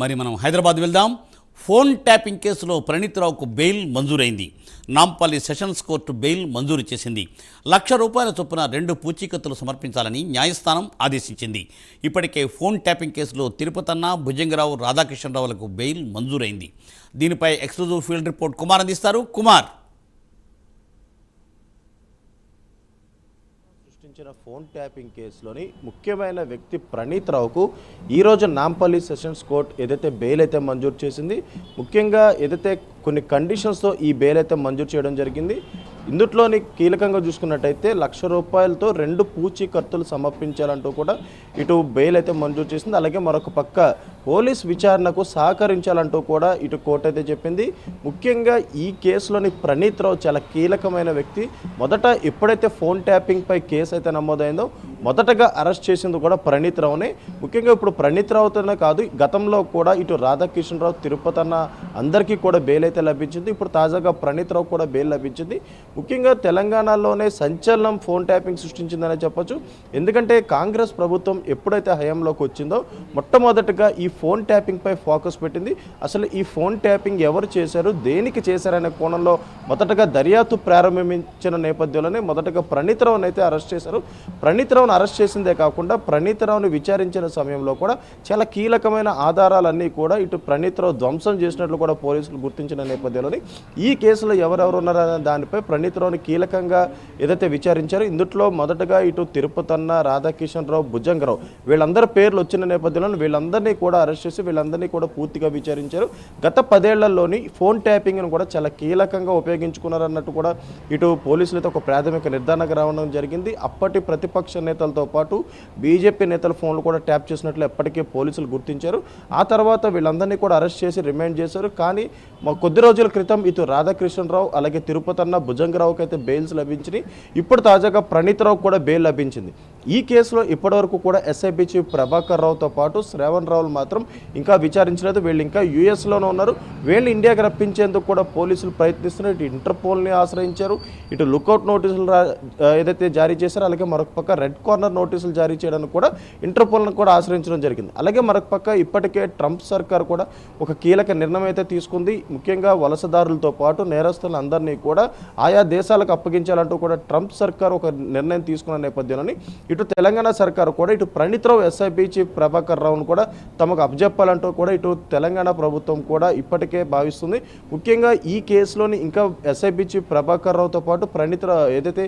మరి మనం హైదరాబాద్ వెళ్దాం ఫోన్ ట్యాపింగ్ కేసులో ప్రణీత్రావుకు బెయిల్ మంజూరైంది నాంపల్లి సెషన్స్ కోర్టు బెయిల్ మంజూరు చేసింది లక్ష రూపాయల చొప్పున రెండు పూచీకత్తులు సమర్పించాలని న్యాయస్థానం ఆదేశించింది ఇప్పటికే ఫోన్ ట్యాపింగ్ కేసులో తిరుపతన్న భుజంగరావు రాధాకృష్ణరావులకు బెయిల్ మంజూరైంది దీనిపై ఎక్స్క్లూజివ్ ఫీల్డ్ రిపోర్ట్ కుమార్ అందిస్తారు కుమార్ సంబంధించిన ఫోన్ ట్యాపింగ్ కేసులోని ముఖ్యమైన వ్యక్తి ప్రణీత్ రావుకు ఈరోజు నాంపల్లి సెషన్స్ కోర్ట్ ఏదైతే బెయిల్ అయితే మంజూరు చేసింది ముఖ్యంగా ఏదైతే కొన్ని కండిషన్స్తో ఈ బెయిల్ అయితే మంజూరు చేయడం జరిగింది ఇందుట్లోని కీలకంగా చూసుకున్నట్టయితే లక్ష రూపాయలతో రెండు పూచీకత్తులు సమర్పించాలంటూ కూడా ఇటు బెయిల్ అయితే మంజూరు చేసింది అలాగే మరొక పక్క పోలీస్ విచారణకు సహకరించాలంటూ కూడా ఇటు కోర్టు అయితే చెప్పింది ముఖ్యంగా ఈ కేసులోని ప్రణీత్ రావు చాలా కీలకమైన వ్యక్తి మొదట ఎప్పుడైతే ఫోన్ ట్యాపింగ్పై కేసు అయితే నమోదైందో మొదటగా అరెస్ట్ చేసింది కూడా ప్రణీత్ రావుని ముఖ్యంగా ఇప్పుడు ప్రణీత్ రావుతోనే కాదు గతంలో కూడా ఇటు రాధాకృష్ణరావు తిరుపతి అన్న అందరికీ కూడా బెయిల్ అయితే లభించింది ఇప్పుడు తాజాగా ప్రణీత్ రావు కూడా బెయిల్ లభించింది ముఖ్యంగా తెలంగాణలోనే సంచలనం ఫోన్ ట్యాపింగ్ సృష్టించిందనే చెప్పొచ్చు ఎందుకంటే కాంగ్రెస్ ప్రభుత్వం ఎప్పుడైతే హయాంలోకి వచ్చిందో మొట్టమొదటగా ఈ ఫోన్ ట్యాపింగ్పై ఫోకస్ పెట్టింది అసలు ఈ ఫోన్ ట్యాపింగ్ ఎవరు చేశారు దేనికి చేశారనే కోణంలో మొదటగా దర్యాప్తు ప్రారంభించిన నేపథ్యంలోనే మొదటగా ప్రణీత్ రావుని అయితే అరెస్ట్ చేశారు ప్రణీత్ రావును అరెస్ట్ చేసిందే కాకుండా ప్రణీతరావుని విచారించిన సమయంలో కూడా చాలా కీలకమైన ఆధారాలన్నీ కూడా ఇటు ప్రణీతరావు ధ్వంసం చేసినట్లు కూడా పోలీసులు గుర్తించిన నేపథ్యంలోని ఈ కేసులో ఎవరెవరు ఉన్నారనే దానిపై ప్రణీతరావుని కీలకంగా ఏదైతే విచారించారో ఇందుట్లో మొదటగా ఇటు తిరుపతన్న రాధాకిషన్ రావు భుజంగరావు వీళ్ళందరి పేర్లు వచ్చిన నేపథ్యంలో వీళ్ళందరినీ కూడా అరెస్ట్ చేసి వీళ్ళందరినీ కూడా పూర్తిగా విచారించారు గత పదేళ్లలోని ఫోన్ ట్యాపింగ్ను కూడా చాలా కీలకంగా ఉపయోగించుకున్నారన్నట్టు కూడా ఇటు పోలీసులతో ఒక ప్రాథమిక నిర్ధారణకు రావడం జరిగింది అప్పటి ప్రతిపక్ష నేత నేతలతో పాటు బీజేపీ నేతల ఫోన్లు కూడా ట్యాప్ చేసినట్లు ఎప్పటికే పోలీసులు గుర్తించారు ఆ తర్వాత వీళ్ళందరినీ కూడా అరెస్ట్ చేసి రిమాండ్ చేశారు కానీ మా కొద్ది రోజుల క్రితం ఇటు రాధాకృష్ణరావు అలాగే తిరుపతి అన్న భుజంగరావుకి అయితే బెయిల్స్ లభించినాయి ఇప్పుడు తాజాగా రావు కూడా బెయిల్ లభించింది ఈ కేసులో ఇప్పటివరకు కూడా ఎస్ఐబి చీఫ్ ప్రభాకర్ రావుతో పాటు శ్రావణ్ రావులు మాత్రం ఇంకా విచారించలేదు వీళ్ళు ఇంకా యూఎస్లోనే ఉన్నారు వీళ్ళు ఇండియాకి రప్పించేందుకు కూడా పోలీసులు ప్రయత్నిస్తున్నారు ఇటు ఇంటర్పోల్ని ఆశ్రయించారు ఇటు లుకౌట్ నోటీసులు ఏదైతే జారీ చేశారో అలాగే మరొక పక్క రెడ్ కార్నర్ నోటీసులు జారీ చేయడానికి కూడా ఇంటర్పోల్ను కూడా ఆశ్రయించడం జరిగింది అలాగే మరొక పక్క ఇప్పటికే ట్రంప్ సర్కార్ కూడా ఒక కీలక నిర్ణయం అయితే తీసుకుంది ముఖ్యంగా వలసదారులతో పాటు నేరస్తులు అందరినీ కూడా ఆయా దేశాలకు అప్పగించాలంటూ కూడా ట్రంప్ సర్కార్ ఒక నిర్ణయం తీసుకున్న నేపథ్యంలోని ఇటు తెలంగాణ సర్కారు కూడా ఇటు ప్రణీత్రావు ఎస్ఐబి చీఫ్ ప్రభాకర్ రావును కూడా తమకు అప్పజెప్పాలంటూ కూడా ఇటు తెలంగాణ ప్రభుత్వం కూడా ఇప్పటికే భావిస్తుంది ముఖ్యంగా ఈ కేసులోని ఇంకా ఎస్ఐబి చీఫ్ ప్రభాకర్ రావుతో పాటు ప్రణీత్రావు ఏదైతే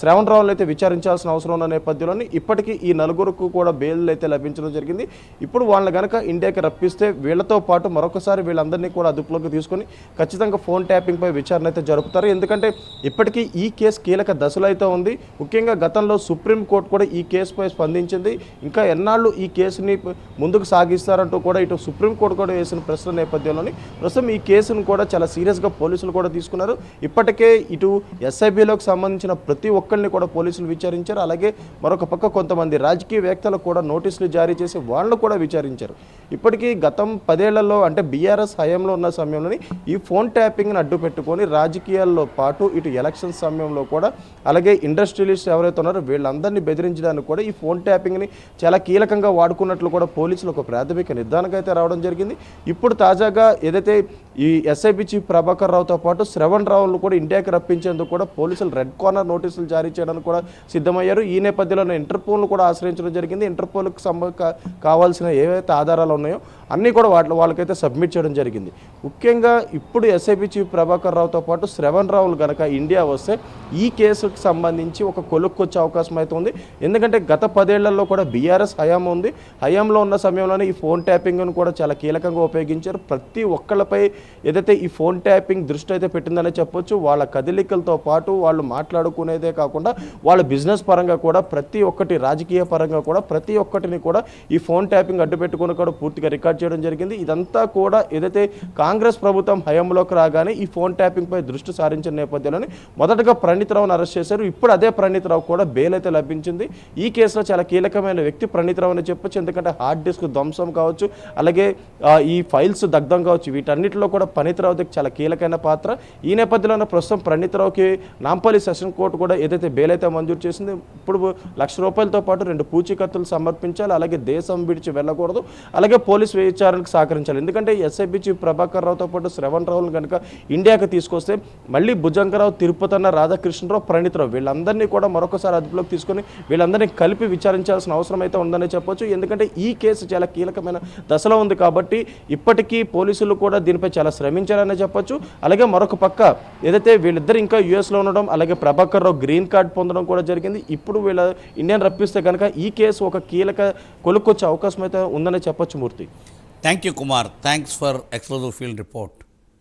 శ్రావణ్ రావును అయితే విచారించాల్సిన అవసరం ఉన్న నేపథ్యంలోని ఇప్పటికీ ఈ నలుగురుకు కూడా బెయిల్ అయితే లభించడం జరిగింది ఇప్పుడు వాళ్ళని కనుక ఇండియాకి రప్పిస్తే వీళ్ళతో పాటు మరొకసారి వీళ్ళందరినీ కూడా అదుపులోకి తీసుకొని ఖచ్చితంగా ఫోన్ ట్యాపింగ్పై విచారణ అయితే జరుపుతారు ఎందుకంటే ఇప్పటికీ ఈ కేసు కీలక దశలో అయితే ఉంది ముఖ్యంగా గతంలో సుప్రీంకోర్టు కూడా ఈ కేసుపై స్పందించింది ఇంకా ఎన్నాళ్ళు ఈ కేసుని ముందుకు సాగిస్తారంటూ కూడా ఇటు సుప్రీంకోర్టు కూడా వేసిన ప్రశ్న నేపథ్యంలోని ప్రస్తుతం ఈ కేసును కూడా చాలా సీరియస్గా పోలీసులు కూడా తీసుకున్నారు ఇప్పటికే ఇటు ఎస్ఐబిలోకి సంబంధించిన ప్రతి ఒక్కరిని కూడా పోలీసులు విచారించారు అలాగే మరొక పక్క కొంతమంది రాజకీయ వ్యక్తులకు కూడా నోటీసులు జారీ చేసి వాళ్ళు కూడా విచారించారు ఇప్పటికీ గతం పదేళ్లలో అంటే బీఆర్ఎస్ హయాంలో ఉన్న సమయంలోని ఈ ఫోన్ ట్యాపింగ్ని అడ్డు పెట్టుకొని రాజకీయాల్లో పాటు ఇటు ఎలక్షన్ సమయంలో కూడా అలాగే ఇండస్ట్రియలిస్ట్ ఎవరైతే ఉన్నారో వీళ్ళందరినీ బెదిరి నిగ్రహించడానికి కూడా ఈ ఫోన్ ట్యాపింగ్ని చాలా కీలకంగా వాడుకున్నట్లు కూడా పోలీసులు ఒక ప్రాథమిక నిర్ధారణకు అయితే రావడం జరిగింది ఇప్పుడు తాజాగా ఏదైతే ఈ ఎస్ఐపి చీఫ్ ప్రభాకర్ రావుతో పాటు శ్రవణ్ రావును కూడా ఇండియాకి రప్పించేందుకు కూడా పోలీసులు రెడ్ కార్నర్ నోటీసులు జారీ చేయడానికి కూడా సిద్ధమయ్యారు ఈ నేపథ్యంలో ఇంటర్పోల్ను కూడా ఆశ్రయించడం జరిగింది ఇంటర్పోల్కి సంబంధ కావాల్సిన ఏవైతే ఆధారాలు ఉన్నాయో అన్నీ కూడా వాటి వాళ్ళకైతే సబ్మిట్ చేయడం జరిగింది ముఖ్యంగా ఇప్పుడు ఎస్ఐపి చీఫ్ ప్రభాకర్ రావుతో పాటు శ్రవణ్ రావులు కనుక ఇండియా వస్తే ఈ కేసుకు సంబంధించి ఒక కొలుక్కొచ్చే అవకాశం అయితే ఉంది ఎందుకంటే గత పదేళ్లలో కూడా బీఆర్ఎస్ హయాం ఉంది హయాంలో ఉన్న సమయంలోనే ఈ ఫోన్ ట్యాపింగ్ను కూడా చాలా కీలకంగా ఉపయోగించారు ప్రతి ఒక్కళ్ళపై ఏదైతే ఈ ఫోన్ ట్యాపింగ్ దృష్టి అయితే పెట్టిందనే చెప్పొచ్చు వాళ్ళ కదలికలతో పాటు వాళ్ళు మాట్లాడుకునేదే కాకుండా వాళ్ళ బిజినెస్ పరంగా కూడా ప్రతి ఒక్కటి రాజకీయ పరంగా కూడా ప్రతి ఒక్కటిని కూడా ఈ ఫోన్ ట్యాపింగ్ అడ్డు పెట్టుకుని కూడా పూర్తిగా రికార్డ్ చేయడం జరిగింది ఇదంతా కూడా ఏదైతే కాంగ్రెస్ ప్రభుత్వం హయాంలోకి రాగానే ఈ ఫోన్ ట్యాపింగ్పై దృష్టి సారించిన నేపథ్యంలోనే మొదటగా ప్రణీతరావును అరెస్ట్ చేశారు ఇప్పుడు అదే రావు కూడా బెయిల్ అయితే లభించింది ఈ కేసులో చాలా కీలకమైన వ్యక్తి రావు అని చెప్పొచ్చు ఎందుకంటే హార్డ్ డిస్క్ ధ్వంసం కావచ్చు అలాగే ఈ ఫైల్స్ దగ్ధం కావచ్చు వీటన్నిటిలో కూడా దగ్గర చాలా కీలకమైన పాత్ర ఈ నేపథ్యంలోనే ప్రస్తుతం రావుకి నాంపల్లి సెషన్ కోర్టు కూడా ఏదైతే బెయిల్ అయితే మంజూరు చేసింది ఇప్పుడు లక్ష రూపాయలతో పాటు రెండు పూచీకత్తులు సమర్పించాలి అలాగే దేశం విడిచి వెళ్ళకూడదు అలాగే పోలీస్ విచారణకు సహకరించాలి ఎందుకంటే ఎస్ఐపి చీఫ్ ప్రభాకర్ రావుతో పాటు శ్రవణ్ రావులు కనుక ఇండియాకి తీసుకొస్తే మళ్ళీ భుజంగరావు తిరుపతి అన్న రాధాకృష్ణరావు ప్రణీతరావు వీళ్ళందరినీ కూడా మరొకసారి అదుపులోకి తీసుకొని వీళ్ళందరినీ కలిపి విచారించాల్సిన అవసరం అయితే ఉందని చెప్పొచ్చు ఎందుకంటే ఈ కేసు చాలా కీలకమైన దశలో ఉంది కాబట్టి ఇప్పటికీ పోలీసులు కూడా దీనిపై చాలా శ్రమించారని చెప్పొచ్చు అలాగే మరొక పక్క ఏదైతే వీళ్ళిద్దరు ఇంకా యుఎస్లో ఉండడం అలాగే ప్రభాకర్ రావు గ్రీన్ కార్డ్ పొందడం కూడా జరిగింది ఇప్పుడు వీళ్ళ ఇండియన్ రప్పిస్తే కనుక ఈ కేసు ఒక కీలక కొలుక్కొచ్చే అవకాశం అయితే ఉందని చెప్పొచ్చు మూర్తి Thank you, Kumar. Thanks for explosive field report.